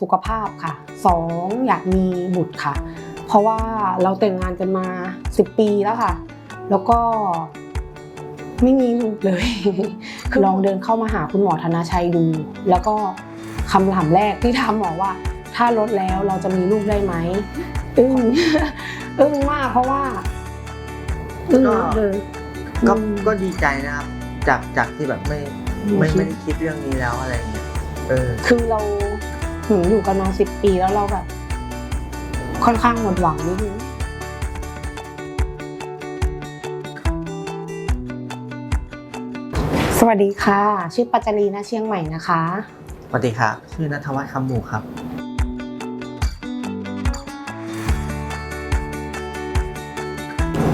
สุขภาพค่ะสองอยากมีบุตรค่ะ เพราะว่าเราแต่งงานกันมา 10 ปีแล้วค่ะ แล้วก็ไม่มีลูกเลย คือลองเดินเข้ามาหาคุณหมอธนาชัยดู แล้วก็คำถามแรกที่ถามหมอว่า ถ้าลดแล้วเราจะมีลูกได้ไหมอึ้งอึ้งมากเพราะว่าอึ้งมากเลยก็อืมก็ดีใจนะครับ จากจากที่แบบไม่ไม่ไม่ได้คิดเรื่องนี้แล้วอะไรเงี้ยเออคือเรา หืมอยู่กันมาสิบปีแล้วเราแบบ ค่อนข้างหมดหวังนิดนึงสวัสดีค่ะ ชื่อปัจจรีนะเชียงใหม่นะคะ สวัสดีครับ ชื่อนัทวัฒน์คำหมูครับ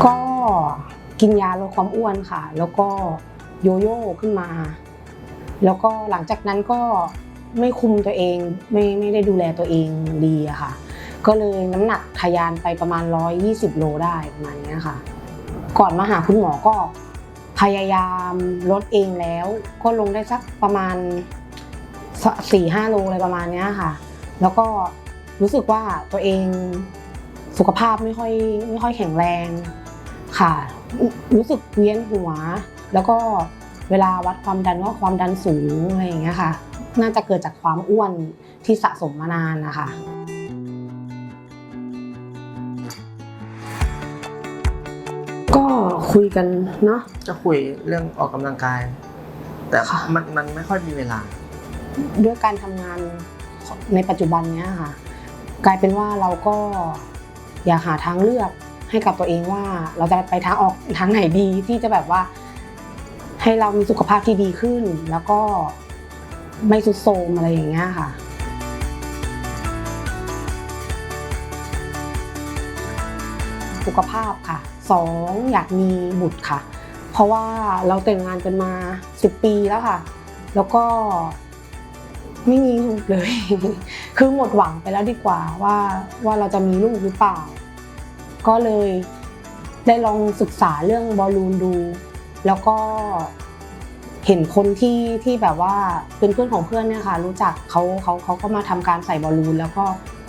ก็กินยาลดความอ้วนค่ะ แล้วก็โยโย่ขึ้นมา แล้วก็หลังจากนั้นก็ ไม่คุมตัวเองไม่ไม่ได้ดูแลตัวเองดีอะค่ะ ก็เลยน้ำหนักทะยานไปประมาณ 120 โลได้ประมาณนี้ค่ะ ก่อนมาหาคุณหมอก็พยายามลดเองแล้ว ก็ลงได้สักประมาณสี่ห้าโลอะไรประมาณนี้ค่ะ แล้วก็รู้สึกว่าตัวเองสุขภาพไม่ค่อยไม่ค่อยแข็งแรงค่ะ รู้สึกเวียนหัว แล้วก็เวลาวัดความดันก็ความดันสูงอะไรอย่างเงี้ยค่ะ น่าจะเกิดจากความอ้วนที่สะสมมานานนะคะก็คุยกันเนาะจะคุยเรื่องออกกำลังกาย แต่ค่ะมันมันไม่ค่อยมีเวลา ด้วยการทำงานในปัจจุบันเนี้ยค่ะ กลายเป็นว่าเราก็อยากหาทางเลือกให้กับตัวเองว่าเราจะไปทางออกทางไหนดีที่จะแบบว่า ให้เรามีสุขภาพที่ดีขึ้น แล้วก็ ไม่สุดโทมอะไรอย่างเงี้ยค่ะ สุขภาพค่ะสองอยากมีบุตรค่ะ เพราะว่าเราแต่งงานกันมา 10 ปีแล้วค่ะ แล้วก็ไม่มีลูกเลย คือหมดหวังไปแล้วดีกว่าว่าว่าเราจะมีลูกหรือเปล่า ก็เลยได้ลองศึกษาเรื่องบอลลูนดู แล้วก็ เห็นคนที่ที่แบบว่าเป็นเพื่อนของเพื่อนเนี่ยค่ะ รู้จักเขาเขาเขาก็มาทำการใส่บอลลูนแล้วก็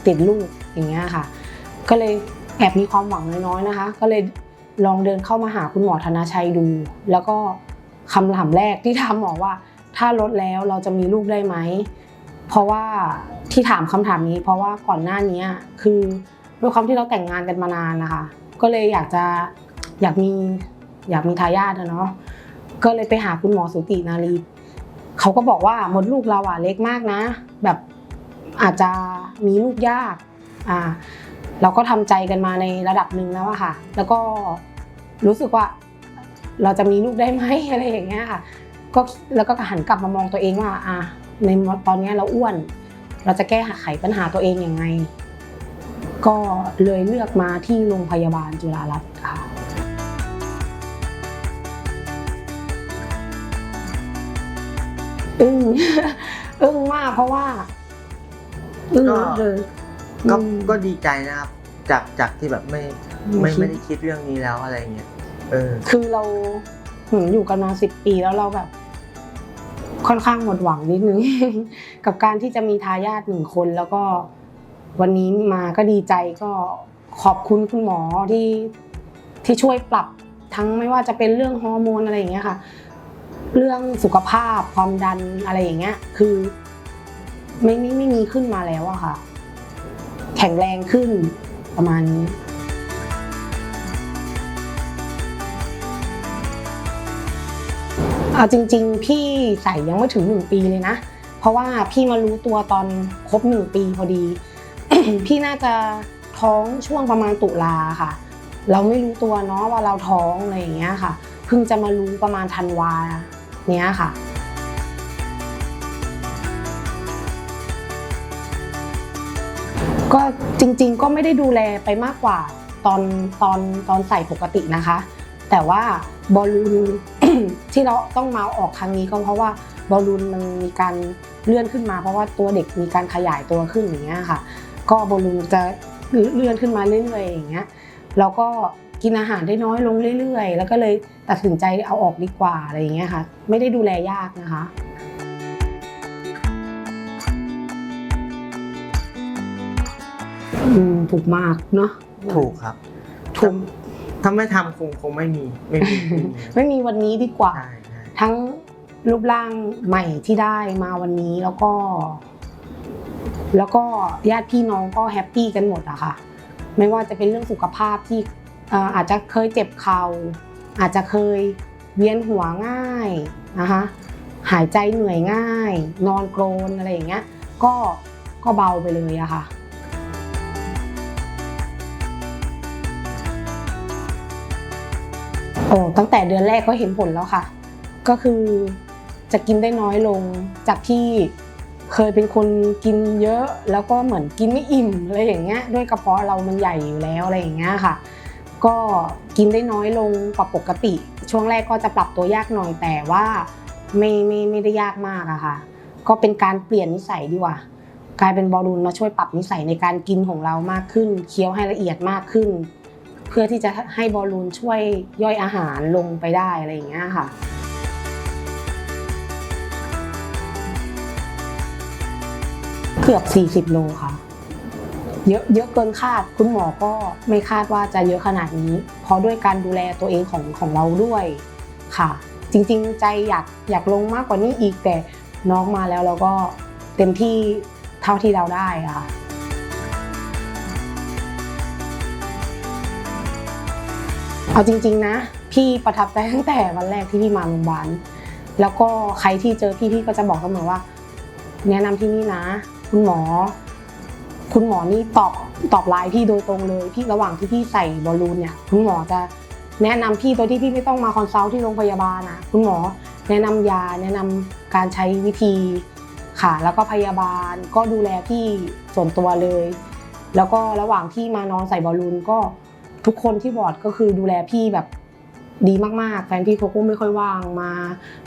ติดลูกอย่างเงี้ยค่ะ ก็เลยแอบมีความหวังน้อยๆนะคะ ก็เลยลองเดินเข้ามาหาคุณหมอธนาชัยดู แล้วก็คำถามแรกที่ถามหมอว่า ถ้าลดแล้วเราจะมีลูกได้ไหม เพราะว่าที่ถามคำถามนี้ เพราะว่าก่อนหน้านี้คือด้วยความที่เราแต่งงานกันมานานนะคะ ก็เลยอยากจะอยากมีอยากมีทายาทอะเนาะ ก็เลยไปหาคุณหมอสุตินารีเขาก็บอกว่ามดลูกเราอะเล็กมากนะ แบบอาจจะมีลูกยากอ่าเราก็ทำใจกันมาในระดับหนึ่งแล้วอะค่ะ แล้วก็รู้สึกว่าเราจะมีลูกได้ไหมอะไรอย่างเงี้ยค่ะ ก็แล้วก็หันกลับมามองตัวเองว่าอะในตอนนี้เราอ้วน เราจะแก้ไขปัญหาตัวเองยังไง ก็เลยเลือกมาที่โรงพยาบาลจุฬารัตน์ค่ะ อึ้ง อึ้งมากเพราะว่าอึ้งมากเลยก็อืม ก็ดีใจนะครับ จากจากที่แบบไม่ไม่ไม่คิดไม่ได้คิดเรื่องนี้แล้วอะไรเงี้ยเออ คือเราหืมอยู่กันมาสิบปีแล้วเราแบบ ค่อนข้างหมดหวังนิดนึง กับการที่จะมีทายาทหนึ่งคนแล้วก็วันนี้มาก็ดีใจก็ขอบคุณคุณหมอที่ที่ช่วยปรับทั้งไม่ว่าจะเป็นเรื่องฮอร์โมนอะไรอย่างเงี้ยค่ะ เรื่องสุขภาพความดันอะไรอย่างเงี้ย คือไม่ไม่ไม่มีขึ้นมาแล้วอะค่ะ แข็งแรงขึ้นประมาณนี้เอาจริง ๆ พี่ใส่ยังไม่ถึงหนึ่งปีเลยนะ เพราะว่าพี่มารู้ตัวตอนครบหนึ่งปีพอดี พี่น่าจะท้องช่วงประมาณตุลาค่ะ เราไม่รู้ตัวเนาะว่าเราท้องอะไรอย่างเงี้ยค่ะ เพิ่งจะมารู้ประมาณธันวา เนี้ยค่ะก็จริงๆก็ไม่ได้ดูแลไปมากกว่าตอนตอนตอนใส่ปกตินะคะ แต่ว่าบอลลูนที่เราต้องมาออกครั้งนี้ก็เพราะว่าบอลลูนมันมีการเลื่อนขึ้นมา เพราะว่าตัวเด็กมีการขยายตัวขึ้นอย่างเงี้ยค่ะ ก็บอลลูนจะเลื่อนขึ้นมาเรื่อยๆอย่างเงี้ยเราก็ กินอาหารได้น้อยลงเรื่อยๆ แล้วก็เลยตัดสินใจเอาออกดีกว่าอะไรอย่างเงี้ยค่ะ ไม่ได้ดูแลยากนะคะอืมถูกมากเนาะถูกครับถูกถ้าไม่ทำคงคงไม่มีไม่มีไม่มีไม่มีวันนี้ดีกว่าใช่ใช่ทั้งรูปร่างใหม่ที่ได้มาวันนี้แล้วก็ แล้วก็ญาติพี่น้องก็แฮปปี้กันหมดอะค่ะ ไม่ว่าจะเป็นเรื่องสุขภาพที่เอาจจะเคยเจ็บเข่าอาจจะเคยเวียนหัวง่ายนะคะหายใจเหนื่อยง่าย นอนโกรนอะไรอย่างเงี้ยก็ก็เบาไปเลยอะค่ะโอ้ตั้งแต่เดือนแรกก็เห็นผลแล้วค่ะ ก็คือจะกินได้น้อยลงจากที่เคยเป็นคนกินเยอะแล้วก็เหมือนกินไม่อิ่มอะไรอย่างเงี้ยด้วยกระเพาะเรามันใหญ่อยู่แล้วอะไรอย่างเงี้ยค่ะ ก็กินได้น้อยลงกว่าปกติ ช่วงแรกก็จะปรับตัวยากหน่อยแต่ว่าไม่ไม่ไม่ได้ยากมากอะค่ะ ก็เป็นการเปลี่ยนนิสัยดีกว่ากลายเป็นบอลลูนมาช่วยปรับนิสัยในการกินของเรามากขึ้น เคี้ยวให้ละเอียดมากขึ้น เพื่อที่จะให้บอลลูนช่วยย่อยอาหารลงไปได้อะไรอย่างเงี้ยค่ะเกือบ 40 โลค่ะ เยอะเยอะเกินคาด คุณหมอก็ไม่คาดว่าจะเยอะขนาดนี้ เพราะด้วยการดูแลตัวเองของของเราด้วยค่ะ จริงๆ ใจอยากอยากลงมากกว่านี้อีกแต่น้องมาแล้วเราก็เต็มที่เท่าที่เราได้ค่ะเอาจริง ๆ นะ พี่ประทับใจตั้งแต่วันแรกที่พี่มาโรงพยาบาลแล้วก็ใครที่เจอพี่พี่ก็จะบอกเสมอว่า แนะนำที่นี่นะ คุณหมอ คุณหมอนี่ตอบตอบไลน์พี่โดยตรงเลย พี่ระหว่างที่พี่ใส่บอลลูนเนี่ย คุณหมอจะแนะนำพี่โดยที่พี่ไม่ต้องมาคอนซัลท์ที่โรงพยาบาลนะคุณหมอแนะนำยาแนะนำการใช้วิธีค่ะ แล้วก็พยาบาลก็ดูแลพี่ส่วนตัวเลย แล้วก็ระหว่างที่มานอนใส่บอลลูนก็ทุกคนที่บอร์ดก็คือดูแลพี่แบบดีมากๆแฟนพี่เขาก็ไม่ค่อยว่างมา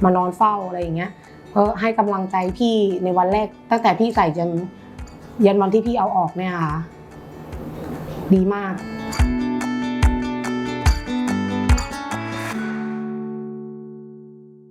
มานอนเฝ้าอะไรอย่างเงี้ยก็ให้กำลังใจพี่ในวันแรก ตั้งแต่พี่ใส่จน ยันวันที่พี่เอาออกเนี่ยค่ะ ดีมาก